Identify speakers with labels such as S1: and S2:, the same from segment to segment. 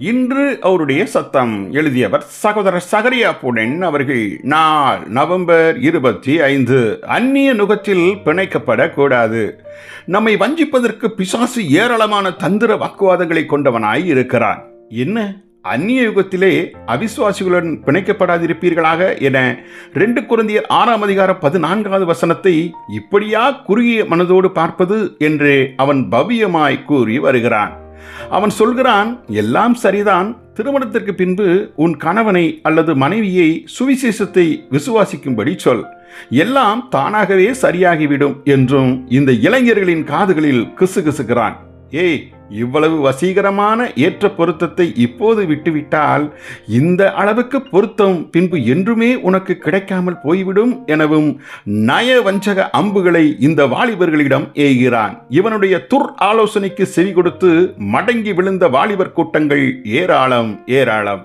S1: இன்று அவருடைய சத்தம் எழுதியவர் சகோதரர் சகரியா புடன் அவர்கள் நாள் நவம்பர் இருபத்தி ஐந்து. அந்நிய நுகத்தில் பிணைக்கப்படக்கூடாது. நம்மை வஞ்சிப்பதற்கு பிசாசு ஏராளமான தந்திர வாக்குவாதங்களை கொண்டவனாய் இருக்கிறான். என்ன? அந்நிய யுகத்திலே அவிசுவாசிகளுடன் பிணைக்கப்படாதிருப்பீர்களாக என ரெண்டு குருந்தியர் ஆறாம் அதிகார பதினான்காவது வசனத்தை இப்படியா குறுகிய மனதோடு பார்ப்பது என்று அவன் பவ்யமாய் கூறி வருகிறான். அவன் சொல்கிறான் எல்லாம் சரிதான். திருமணத்திற்கு பின்பு உன் கணவனை அல்லது மனைவியை சுவிசேஷத்தை விசுவாசிக்கும்படி சொல். எல்லாம் தானாகவே சரியாகிவிடும் என்றும் இந்த இளைஞர்களின் காதுகளில் கிசுகிசுகிறான் ஏய் இவ்வளவு வசீகரமான ஏற்ற பொருத்தத்தை இப்போது விட்டுவிட்டால் இந்த அளவுக்கு பொருத்தம் பின்பு என்றுமே உனக்கு கிடைக்காமல் போய்விடும் எனவும் நய வஞ்சக அம்புகளை இந்த வாலிபர்களிடம் ஏகிறான். இவனுடைய துர் ஆலோசனைக்கு செவி கொடுத்து மடங்கி விழுந்த வாலிபர் கூட்டங்கள் ஏராளம் ஏராளம்.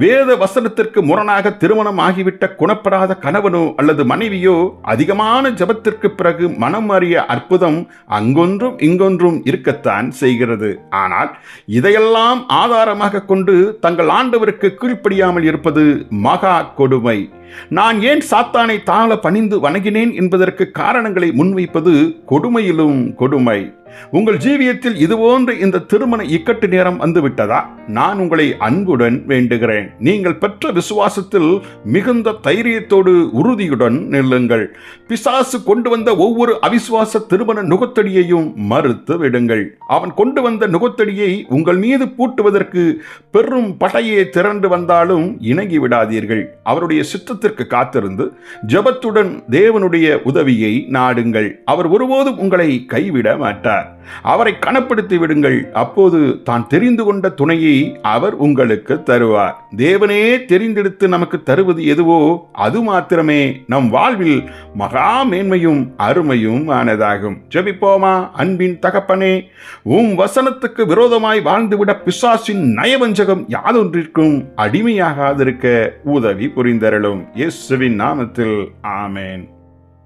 S1: வேத வசனத்திற்கு முரணாக திருமணம் ஆகிவிட்ட குணப்படாத கணவனோ அல்லது மனைவியோ அதிகமான ஜபத்திற்கு பிறகு மனம் அறிய அற்புதம் அங்கொன்றும் இங்கொன்றும் இருக்கத்தான் செய்கிறது. ஆனால் இதையெல்லாம் ஆதாரமாக கொண்டு தங்கள் ஆண்டவருக்கு கீழ்ப்படியாமல் இருப்பது மகா கொடுமை. நான் ஏன் சாத்தானை தாழ பணிந்து வணங்கினேன் என்பதற்கு காரணங்களை முன்வைப்பது கொடுமையிலும் கொடுமை. உங்கள் ஜீவியத்தில் இதுபோன்ற இந்த திருமண இக்கட்டு நேரம் வந்துவிட்டதா? நான் உங்களை அன்புடன் வேண்டுகிறேன். நீங்கள் பெற்ற விசுவாசத்தில் மிகுந்த தைரியத்தோடு உறுதியுடன் நில்லுங்கள். பிசாசு கொண்டு வந்த ஒவ்வொரு அவிசுவாச திருமண நுகத்தடியையும் மறுத்து விடுங்கள். அவன் கொண்டு வந்த நுகத்தடியை உங்கள் மீது பூட்டுவதற்கு பெரும் படையை திரண்டு வந்தாலும் இணங்கி விடாதீர்கள். அவருடைய சித்தத்திற்கு காத்திருந்து ஜபத்துடன் தேவனுடைய உதவியை நாடுங்கள். அவர் ஒருபோதும் உங்களை கைவிட மாட்டார். அவரை கனப்படுத்தி விடுங்கள். அப்போது தான் தெரிந்து கொண்ட துணையை அவர் உங்களுக்கு தருவார். தேவனே தெரிந்தெடுத்து நமக்கு தருவது எதுவோ அது மாத்திரமே. நம் வாழ்வில் மகா மேன்மையும் அருமையும் ஆனதாகும். ஜெபிப்போமா அன்பின் தகப்பனே? உம் வசனத்துக்கு விரோதமாய் வாழ்ந்துவிட பிசாசின் நயவஞ்சகம் யாதொன்றிற்கும் அடிமையாகாதிருக்க உதவி புரிந்தருளும். இயேசுவின் நாமத்தில் ஆமேன்.